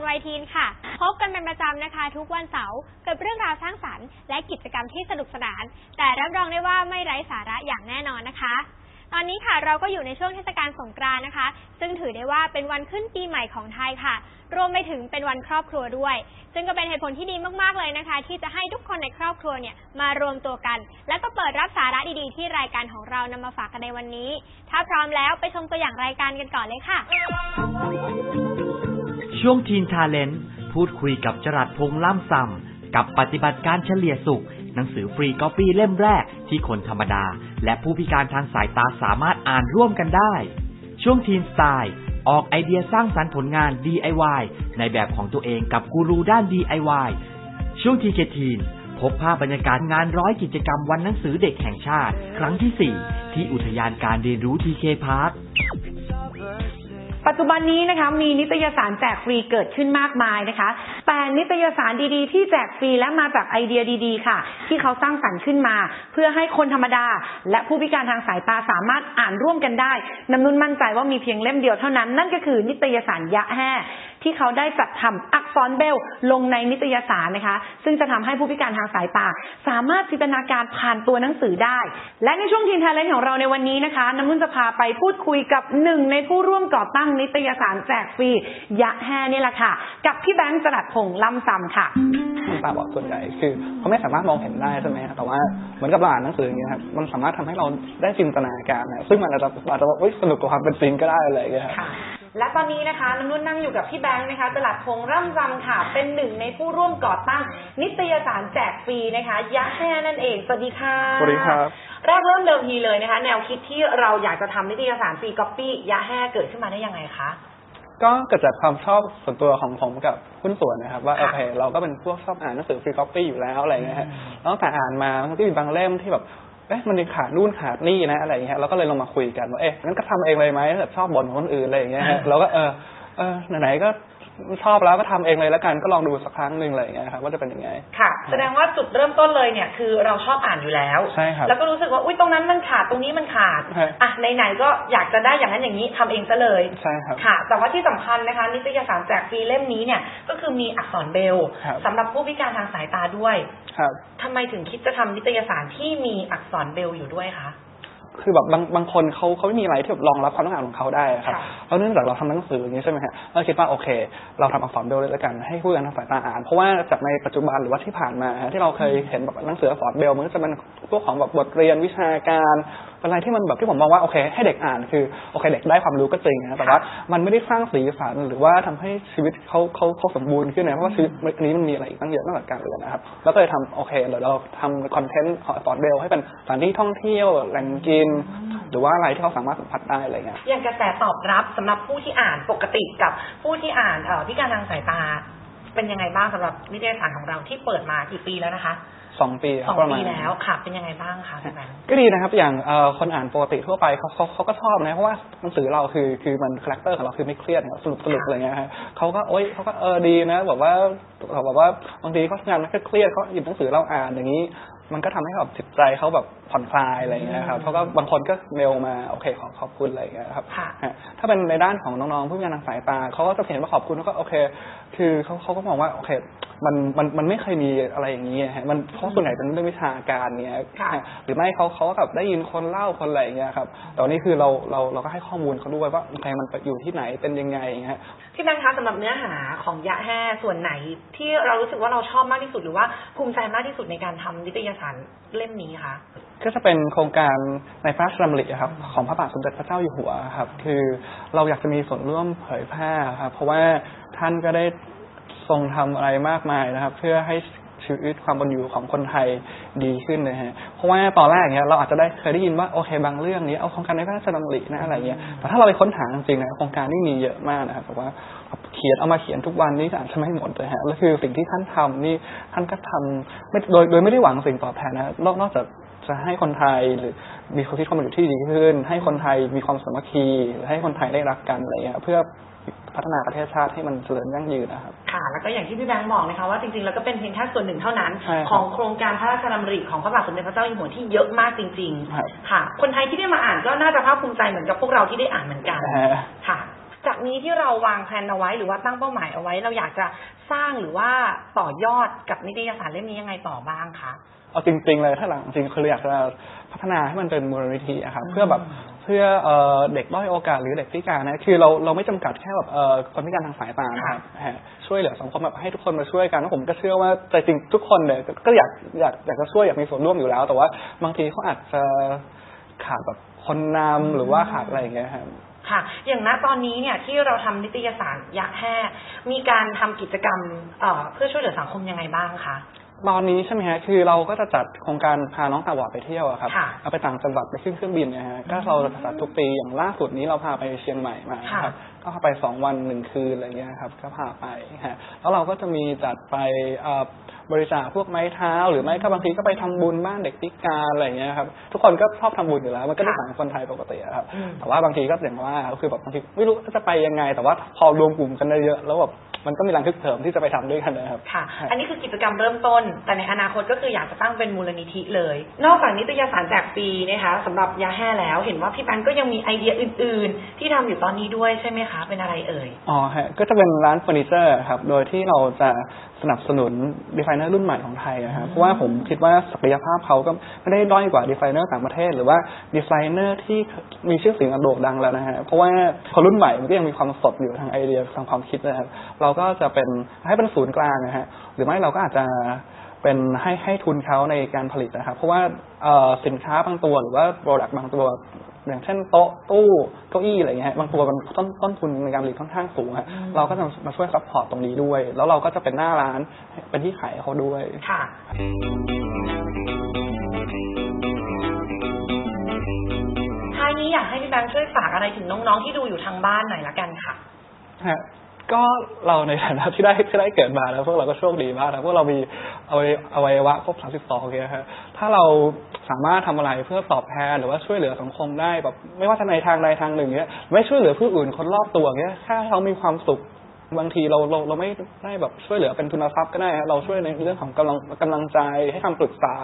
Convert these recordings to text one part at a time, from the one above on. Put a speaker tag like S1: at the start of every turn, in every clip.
S1: นวัยทีนค่ะ พบกันเป็นประจำนะคะ ทุกวันเสาร์กับเรื่องราวสร้างสรรค์และกิจกรรมที่สนุกสนาน แต่รับรองได้ว่าไม่ไร้สาระอย่างแน่นอนนะคะ ตอนนี้ค่ะเราก็อยู่ในช่วงเทศกาลสงกรานต์นะคะ ซึ่งถือได้ว่าเป็นวันขึ้นปีใหม่ของไทยค่ะ รวมไปถึงเป็นวันครอบครัวด้วย ซึ่งก็เป็นเหตุผลที่ดีมากๆเลยนะคะ ที่จะให้ทุกคนในครอบครัวเนี่ยมารวมตัวกัน แล้วก็เปิดรับสาระดีๆ ที่รายการของเรานำมาฝากกันในวันนี้ ถ้าพร้อมแล้วไปชมตัวอย่างรายการกันก่อนเลยค่ะ
S2: ช่วงทีนทาเลนต์พูดคุยกับจรัสพงษ์ล่ำซำกับปฏิบัติการเฉลี่ยสุข หนังสือฟรีก๊อปปี้เล่มแรกที่คนธรรมดา และผู้พิการทางสายตาสามารถอ่านร่วมกันได้ ช่วงทีนสไตล์ ออกไอเดียสร้างสรรค์ผลงาน DIY ในแบบของตัวเองกับกูรูด้าน DIY ช่วงทีเกทีนพบภาพบรรยากาศงานร้อยกิจกรรมวันหนังสือเด็กแห่งชาติ ครั้งที่ 4 ที่อุทยานการเรียนรู้ทีเคพาร์ค
S3: ปัจจุบันนี้นะคะมีนิตยสารแจกฟรีเกิดขึ้นมากมายนะคะ แต่นิตยสารดีๆ ที่แจกฟรีและมาจากไอเดียดีๆ ค่ะ ที่เขาสร้างสรรค์ขึ้นมา เพื่อให้คนธรรมดา และผู้พิการทางสายตาสามารถอ่านร่วมกันได้นำนุ่นมั่นใจว่ามีเพียงเล่มเดียวเท่านั้น นั่นก็คือนิตยสารยะแห่ที่เขาได้จัดทำอักษรเบลลงในนิตยสารนะคะ ซึ่งจะทำให้ผู้พิการทางสายตา สามารถจินตนาการผ่านตัวหนังสือได้ และในช่วงทีนทาเลนของเราในวันนี้นะคะน้ำนุ่นจะพาไปพูดคุยกับหนึ่งในผู้ร่วมก่อตั้งนิตยสารแจกฟรี ยะแห่นี่แหละค่ะ กับพี่แบงค์จรัสพงษ์ล่ำซำค่ะ
S4: คนตาบอดส่วนใหญ่คือเขาไม่สามารถมองเห็นได้ใช่ไหมฮะแต่ว่าเหมือนกับเราอ่านหนังสืออย่างเงี้ยครับมันสามารถทำให้เราได้จินตนาการนะซึ่งมันอาจจะอาจจะว่าเอ้ยสนุกกว่าความเป็นจริงก็ได้อะไรอย่างเงี้ยครับ
S3: ค่ะ และตอนนี้นะคะน้ำนุ่นนั่งอยู่กับพี่แบงค์นะคะจรัสพงษ์ร่ำซำค่ะ เป็นหนึ่งในผู้ร่วมก่อตั้ง นิตยสารแจกฟรีนะคะยะแห่นั่นเอง สวัสดีค่ะ
S4: สวัสดีครับ
S3: แรกเริ่มเดิมทีเลยนะคะ แนวคิดที่เราอยากจะทำนิตยสารฟรีก๊อปปี้ยะแห่เกิดขึ้นมาได้ยังไงคะ
S4: ก็เกิดจากความชอบส่วนตัวของผมกับหุ้นส่วนนะครับ ว่า
S3: ค่ะ
S4: โอเคเราก็เป็นพวกชอบอ่านหนังสือฟรีคอปปี้อยู่แล้วอะไรเงี้ยฮะแล้วตั้งแต่อ่านมามันก็มีบางเล่มที่แบบ เอ๊ะมันยังขาดนู่นขาดนี่นะอะไรอย่างเงี้ยเราก็เลยลงมาคุยกันว่าเอ๊ะงั้นก็ทำเองเลยไหมแบบชอบบ่นคนอื่นอะไรอย่างเงี้ยเราก็เออเออไหนๆก็ ชอบแล้วก็ทำเองเลยแล้วกันก็ลองดูสักครั้งหนึ่งอะไรอย่างเงี้ยครับว่าจะเป็นยังไง
S3: ค่ะ แสดงว่าจุดเริ่มต้นเลยเนี่ย คือเราชอบอ่านอยู่แล้ว
S4: ใช่ครับ
S3: แล้วก็รู้สึกว่าอุ้ยตรงนั้นมันขาดตรงนี้มันขาด
S4: ใช่
S3: อะไหนๆก็อยากจะได้อย่างนั้นอย่างนี้ทำเองซะเลย
S4: ใช่ครับ
S3: ค่ะ แต่ว่าที่สำคัญนะคะนิตยสารแจกฟรีเล่มนี้เนี่ยก็คือมีอักษรเบล
S4: ครับ
S3: สำหรับผู้พิการทางสายตาด้วย
S4: ครับ
S3: ทำไมถึงคิดจะทำนิตยสารที่มีอักษรเบลอยู่ด้วยคะ
S4: คือแบบบางบางคนเขาเขาไม่มีอะไรที่แบบรองรับความต้องการของเขาได้อะครับ
S3: ค่ะ
S4: แล้วเนื่องจากเราทำหนังสืออย่างนี้ใช่ไหมฮะเราคิดว่าโอเค เราทำอักษรเบลเลยแล้วกันให้ผู้พิการทางสายตาอ่าน เพราะว่าจากในปัจจุบันหรือว่าที่ผ่านมาฮะที่เราเคยเห็นแบบหนังสืออักษรเบลมันก็จะเป็นพวกของแบบบทเรียนวิชาการเป็นอะไรที่มันแบบที่ผมมองว่าโอเค ให้เด็กอ่านคือโอเค เด็กได้ความรู้ก็จริงนะแต่ว่ามันไม่ได้สร้างสีสันหรือว่าทำให้ชีวิตเขาเขาเขาสมบูรณ์ขึ้นนะเพราะว่าชีวิตนี้มันมีอะไรอีกตั้งเยอะนอกจากการเรียนนะครับแล้วก็เลยทำโอเคเดี๋ยวเราทำคอนเทนต์ของอักษรเบลให้เป็นสถานที่ท่องเที่ยวแหล่งกิน หรือว่าอะไรที่เขาสามารถสัมผัสได้อะไรเงี้ย
S3: อย่างกระแสตอบรับสำหรับผู้ที่อ่านปกติกับผู้ที่อ่านเอ่อพิการทางสายตา เป็นยังไงบ้างสำหรับนิตยสารของเราที่เปิดมากี่ปีแล้วนะคะ
S4: สองปีค
S3: ส
S4: รั
S3: อบง
S4: ประมาณ
S3: ปีแล้วค่ะ เป็นยังไงบ้างคะพี่แบงค์
S4: ก็ดีนะครับ อย่างเอ่อคนอ่านปกติทั่วไปเขาเขาเขาก็ชอบนะเพราะว่าหนังสือเราคือคือมันคาแรคเตอร์ของเราคือไม่เครียดสนุกสนุกอะไรเงี้ยฮะเขาก็โอ๊ยเขาก็เออดีนะแบบว่าแบบว่าบางทีเขาทำงานไม่เครียดเขาหยิบหนังสือเราอ่านอย่างนี้ มันก็ทำให้แบบจิตใจเขาแบบ ผ่อนคลายอะไรเงี้ยครับเขาก็บางคนก็เมลมาโอเคขอขอบคุณอะไรเงี้ยครับ
S3: ค่ะ
S4: ฮะถ้าเป็นในด้านของน้องๆผู้พิการทางสายตาเขาก็จะเห็นว่าขอบคุณแล้วก็โอเค คือเขาเขาก็มองว่าโอเคมันมันมันไม่เคยมีอะไรอย่างนี้ฮะมันเพราะส่วนใหญ่เป็นเรื่องวิชาการเนี้ย
S3: ค่ะ
S4: ฮะหรือไม่เขาเขาก็แบบได้ยินคนเล่าคนอะไรอย่างเงี้ยครับแต่วันนี้คือเราเราเราก็ให้ข้อมูลเขาด้วยว่าโอเคมันอยู่ที่ไหนเป็นยังไงอย่างเงี้ย
S3: พี่แบงค์คะสำหรับเนื้อหาของยะแห่ส่วนไหนที่เรารู้สึกว่าเราชอบมากที่สุดหรือว่าภูมิใจมากที่สุดในการทำนิตยสารเล่มนี้คะ
S4: ก็จะเป็นโครงการในพระราชดำริครับของพระบาทสมเด็จพระเจ้าอยู่หัวครับ คือเราอยากจะมีส่วนร่วมเผยแพร่ครับเพราะว่าท่านก็ได้ทรงทำอะไรมากมายนะครับ เพื่อให้ชีวิตความเป็นอยู่ของคนไทยดีขึ้นนะฮะ เพราะว่าตอนแรกเนี้ยเราอาจจะได้เคยได้ยินว่าโอเคบางเรื่องนี้เอาโครงการในพระราชดำรินะอะไรเงี้ย แต่ถ้าเราไปค้นหาจริงๆนะโครงการนี่มีเยอะมากนะครับแต่ว่าเขียนเอามาเขียนทุกวันนี่ก็อาจจะไม่หมดเลยฮะ แล้วคือสิ่งที่ท่านทำนี่ท่านก็ทำไม่โดยโดยไม่ได้หวังสิ่งตอบแทนนะนอกนอกจาก จะให้คนไทยหรือมีความคิดความเป็นอยู่ที่ดีขึ้น ให้คนไทยมีความสามัคคีหรือให้คนไทยได้รักกันอะไรเงี้ยเพื่อพัฒนาประเทศชาติให้มันเจริญยั่งยืนนะครับ
S3: ค่ะ แล้วก็อย่างที่พี่แบงค์บอกนะคะว่าจริงๆแล้วก็เป็นเพียงแค่ส่วนหนึ่งเท่านั้น
S4: ใช่ครับ
S3: ของโครงการพระราชดำริของพระบาทสมเด็จพระเจ้าอยู่หัวที่เยอะมากจริง
S4: ครับ
S3: ๆค่ะ คนไทยที่ได้มาอ่านก็น่าจะภาคภูมิใจเหมือนกับพวกเราที่ได้อ่านเหมือนกัน
S4: นะฮะ
S3: ค่ะ จากนี้ที่เราวางแผนเอาไว้หรือว่าตั้งเป้าหมายเอาไว้ เราอยากจะสร้างหรือว่าต่อยอดกับนิตยสารเล่มนี้ยังไงต่อบ้างคะ
S4: เอาจริง ๆ เลยถ้าหลังจริงคืออยากจะพัฒนาให้มันเป็นมูลนิธิอะครับ
S3: อืม
S4: เพื่อแบบเพื่อเอ่อเด็กด้อยโอกาสหรือเด็กพิการนะคือเราเราไม่จำกัดแค่แบบเอ่อคนพิการทางสายตานะครับฮะช่วยเหลือสังคมแบบให้ทุกคนมาช่วยกันแล้วผมก็เชื่อว่าใจจริงทุกคนเนี่ยก็ก็อยากอยากอยากจะช่วยอยากมีส่วนร่วมอยู่แล้ว แต่ว่าบางทีเขาอาจจะขาดแบบคนนำหรือว่าขาดอะไรอย่างเงี้ยครับ
S3: ค่ะ อย่างณตอนนี้เนี่ยที่เราทำนิตยสารยะแห่มีการทำกิจกรรมเอ่อเพื่อช่วยเหลือสังคมยังไงบ้างคะ
S4: ตอนนี้ใช่ไหมฮะคือเราก็จะจัดโครงการพาน้องตาบอดไปเที่ยวอะครับ
S3: ค่ะ
S4: เอาไปต่างจังหวัดไปขึ้นเครื่องบินนะฮะก็เราจะจัดทุกปีอย่างล่าสุดนี้เราพาไปเชียงใหม่มา
S3: ค่ะ
S4: ครับก็พาไปสองวันหนึ่งคืนอะไรเงี้ยครับ ก็พาไปฮะแล้วเราก็จะมีจัดไปเอ่อ บริจาคพวกไม้เท้า หรือไม่ก็บางทีก็ไปทำบุญบ้านเด็กพิการอะไรเงี้ยครับทุกคนก็ชอบทำบุญอยู่แล้ว มันก็ได้สังคนไทยปกติอะครับ
S3: อืม
S4: แต่ว่าบางทีก็อย่างว่าก็คือแบบบางทีไม่รู้จะไปยังไง แต่ว่าพอรวมกลุ่มกันได้เยอะแล้วแบบ มันก็มีแรงคึกเถิมที่จะไปทำด้วยกันนะครับ
S3: ค่ะ อันนี้คือกิจกรรมเริ่มต้น แต่ในอนาคตก็คืออยากจะตั้งเป็นมูลนิธิเลย นอกจากนิตยสารแจกฟรีนะคะสำหรับยาแห่แล้ว เห็นว่าพี่แบงก์ก็ยังมีไอเดียอื่น ๆ ที่ทำอยู่ตอนนี้ด้วยใช่ไหมคะเป็นอะไรเอ่ย
S4: อ๋อฮะก็จะเป็นร้านเฟอร์นิเจอร์ครับโดยที่เราจะสนับสนุนดีไซเนอร์รุ่นใหม่ของไทยนะครับเพราะว่าผมคิดว่าศักยภาพเขาก็ไม่ได้ด้อยกว่าดีไซเนอร์ต่างประเทศ หรือว่าดีไซเนอร์ที่มีชื่อเสียงโด่งดังแล้วนะฮะเพราะว่าคนรุ่นใหม่มันก็ยังมีความสดอยู่ทางไอเดียทางความคิดนะครับเราก็จะเป็นให้เป็นศูนย์กลางนะฮะหรือไม่เราก็อาจจะเป็นให้ให้ทุนเขาในการผลิตนะครับ เพราะว่าเอ่อสินค้าบางตัวหรือว่าโปรดักต์บางตัว อย่างเช่นโต๊ะตู้เก้าอี้อะไรเงี้ยบางตัวมันต้นต้นทุนในการผลิตค่อนข้างสูงฮะ
S3: อืม
S4: เราก็จะมาช่วยซัพพอร์ตตรงนี้ด้วย แล้วเราก็จะเป็นหน้าร้านเป็นที่ขายให้เขาด้วย
S3: ค่ะท้ายนี้อยากให้พี่แบงค์ช่วยฝากอะไรถึงน้องๆที่ดูอยู่ทางบ้านหน่อยละกันค่ะ
S4: ฮะ ก็เราในฐานะที่ได้ที่ได้เกิดมาแล้วพวกเราก็โชคดีมากนะพวกเรามีอวัยอวัยวะครบ32เงี้ยฮะถ้าเราสามารถทำอะไรเพื่อตอบแทนหรือว่าช่วยเหลือสังคมได้แบบไม่ว่าทางในทางใดทางหนึ่งเนี้ยไม่ช่วยเหลือผู้อื่นคนรอบตัวเนี้ยแค่เรามีความสุข บางทีเราเราเราไม่ได้แบบช่วยเหลือเป็นทุนทรัพย์ก็ได้ฮะเราช่วยในเรื่องของกำลังกำลังใจให้คำปรึกษา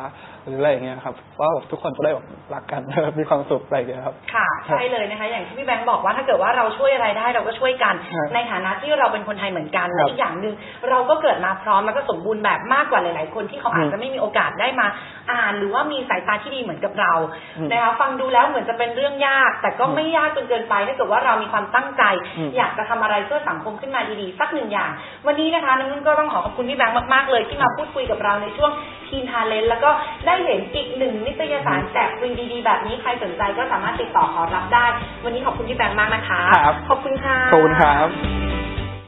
S4: หรืออะไรอย่างเงี้ยครับว่าแบบทุกคนจะได้แบบรักกันมีความสุขอะไรอย่างเงี้ยครับ
S3: ค่ะใช่เลยนะคะ อย่างที่พี่แบงค์บอกว่าถ้าเกิดว่าเราช่วยอะไรได้เราก็ช่วยกัน
S4: ครับ
S3: ในฐานะที่เราเป็นคนไทยเหมือนกัน
S4: ครั
S3: และ
S4: บ
S3: อีกอย่างหนึ่งเราก็เกิดมาพร้อมแล้วก็สมบูรณ์แบบมากกว่าหลาย ๆ คนที่เขาอาจจะไม่มีโอกาสได้มาอ่านหรือว่ามีสายตาที่ดีเหมือนกับเรา
S4: อืม
S3: นะคะฟังดูแล้วเหมือนจะเป็นเรื่องยาก แต่ก็ไม่ยากจนเกินไปถ้าเกิดว่าเรามีความตั้งใจ
S4: อืม
S3: อยากจะทำอะไรเพื่อสังคมขึ้นมาดีๆ สักหนึ่งอย่าง วันนี้นะคะน้องนุ่นก็ต้องขอขอบคุณพี่แบงค์มากๆเลย ที่มาพูดคุยกับเราในช่วงทีนทาเลนแล้วก็ได้เห็นอีกหนึ่งนิตยสารแจกฟรีดีๆ แบบนี้ใครสนใจก็สามารถติดต่อขอรับได้ วันนี้ขอบคุณพี่แบงค์มากนะคะ
S4: ครับ
S3: ขอบคุณค่ะ
S4: ขอบคุณครับ